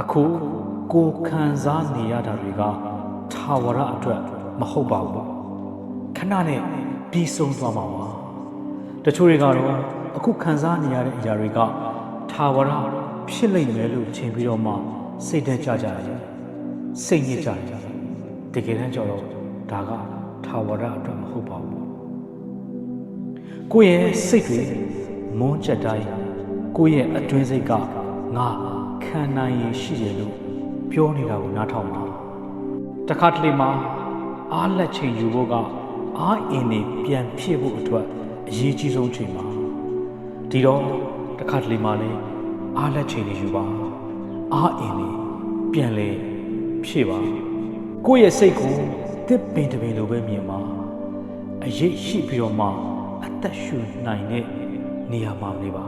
အခုကိုခံစားနေရတာတွေကထာဝရအတွက်မဟုတ်ပါဘူးခဏနဲ့ပြီးဆုံးသွားမှာပါတချို့တွေကတော့အခုခံစားနေရတဲ့အရာတွေကထာဝရဖြစ်လိမ့်မယ်လို့ထင်ပြီးတော့မှစိတ်တက်ကြကြတယ်စိတ်ညစ်ကြတယ်တကယ်တမ်းကျတော့ဒါကထာဝရအတွက်မဟုတ်ပါဘူးကိုယ့်ရဲ့စိတ်တွေမွန်းချက်တိုင်းကိုယ့်ရဲ့အတွင်းစိတ်ကငါ ခံနိုင်ရရှိတယ်လို့ပြောနေတာကိုနားထောင်ပါတခါတလေမှာအားလက်ချိန်ယူဖို့ကအားအင်းနေပြန်ဖြစ်ဖို့အတွက်အရေးကြီးဆုံးချိန်ပါဒီတော့တခါတလေမှာလည်းအားလက်ချိန်တွေယူပါအားအင်းနေပြန်လေဖြည့်ပါကိုယ့်ရဲ့စိတ်ကိုတစ်ပင်တစ်ပင်လိုပဲမြင်ပါအရေးရှိပြီးတော့မှအသက်ရှူနိုင်တဲ့နေရာမှာနေပါ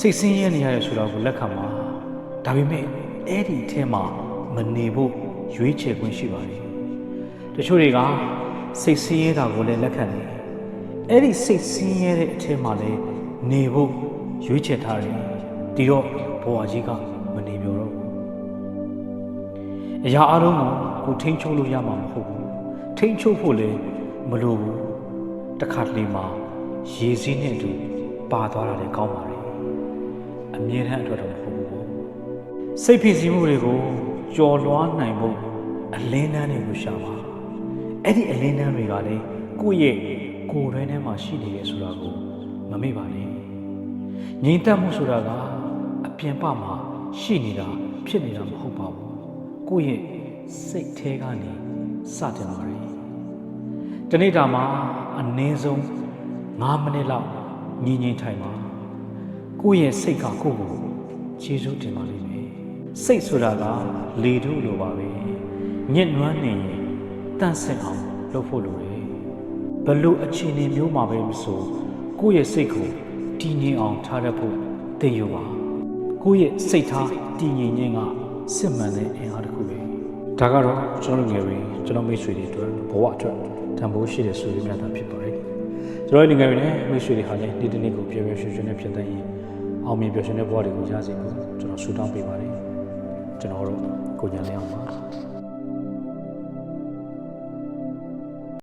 စိတ်ဆင်းရဲနေရတဲ့ဆိုတာကိုလက်ခံပါ ဒါပေမဲ့အဲ့ဒီအထဲမှာမနေဖို့ရွေးချယ်ခွင့်ရှိပါတယ်တချို့တွေကစိတ်ဆင်းရဲတာကိုလည်းလက်ခံတယ်အဲ့ဒီစိတ်ဆင်းရဲတဲ့အထဲမှာလည်းနေဖို့ရွေးချယ်ထားတယ်ဒီတော့ဘဝကြီးကမနေပြောတော့ဘူးအရာအလုံးကိုကိုထိန်းချုပ်လို့ရမှာမဟုတ်ဘူးထိန်းချုပ်ဖို့လည်းမလိုဘူးတစ်ခါတလေမှာရေစည်းနဲ့အတူပါသွားတာလည်းကောင်းပါတယ်အမြဲတမ်းအတွက်တော့မဟုတ်ဘူးပေါ့ စိတ်ဖြစ်စီမှုတွေကိုကြော်လွှားနိုင်ဖို့အလင်းတန်းတွေကိုရှာပါအဲ့ဒီအလင်းတန်းတွေကလည်းကိုယ့်ရဲ့ကိုယ်တွင်းထဲမှာရှိနေတယ်ဆိုတာကိုမမေ့ပါနဲ့ငြိမ်သက်မှုဆိုတာကအပြင်ပမှာရှိနေတာဖြစ်နေတာမဟုတ်ပါဘူးကိုယ့်ရဲ့စိတ်ထဲကနေစတင်ပါတယ်တနေ့တာမှာအနည်းဆုံး9မိနစ်လောက်ငြိမ်ငြိမ်ထိုင်ပါကိုယ့်ရဲ့စိတ်ကကိုယ့်ကိုခြေစိုးတင်ပါလိမ့်မယ် စိတ်ဆိုတာကလေထုလိုပါပဲညစ်နွမ်းနေရင်တန့်ဆက်အောင်လုပ်ဖို့လိုတယ်ဘလို့အခြေအနေမျိုးမှာပဲမဆိုကိုယ့်ရဲ့စိတ်ကိုတည်ငြိမ်အောင်ထားတတ်ဖို့သင်ယူပါကိုယ့်ရဲ့စိတ်ထားတည်ငြိမ်ခြင်းကစစ်မှန်တဲ့အင်အားတစ်ခုပဲဒါကတော့ကျွန်တော်တို့ငယ်တွေကျွန်တော်မိတ်ဆွေတွေအတွက်ဘဝအတွက်တန်ဖိုးရှိတဲ့ဆွေမျိုးများတာဖြစ်ပါတယ်ကျွန်တော်တို့ငယ်တွေနဲ့မိတ်ဆွေတွေဟာလည်းနေ့တစ်နေ့ကိုပြည့်ပြည့်ရွှင်ရွှင်နဲ့ဖြစ်တဲ့ရင်အောင်မြင်ပျော်ရွှင်တဲ့ဘဝတွေကိုရစေဖို့ကျွန်တော်ဆုတောင်းပေးပါတယ် ကျွန်တော်တို့ကိုညာလျောင်းပါ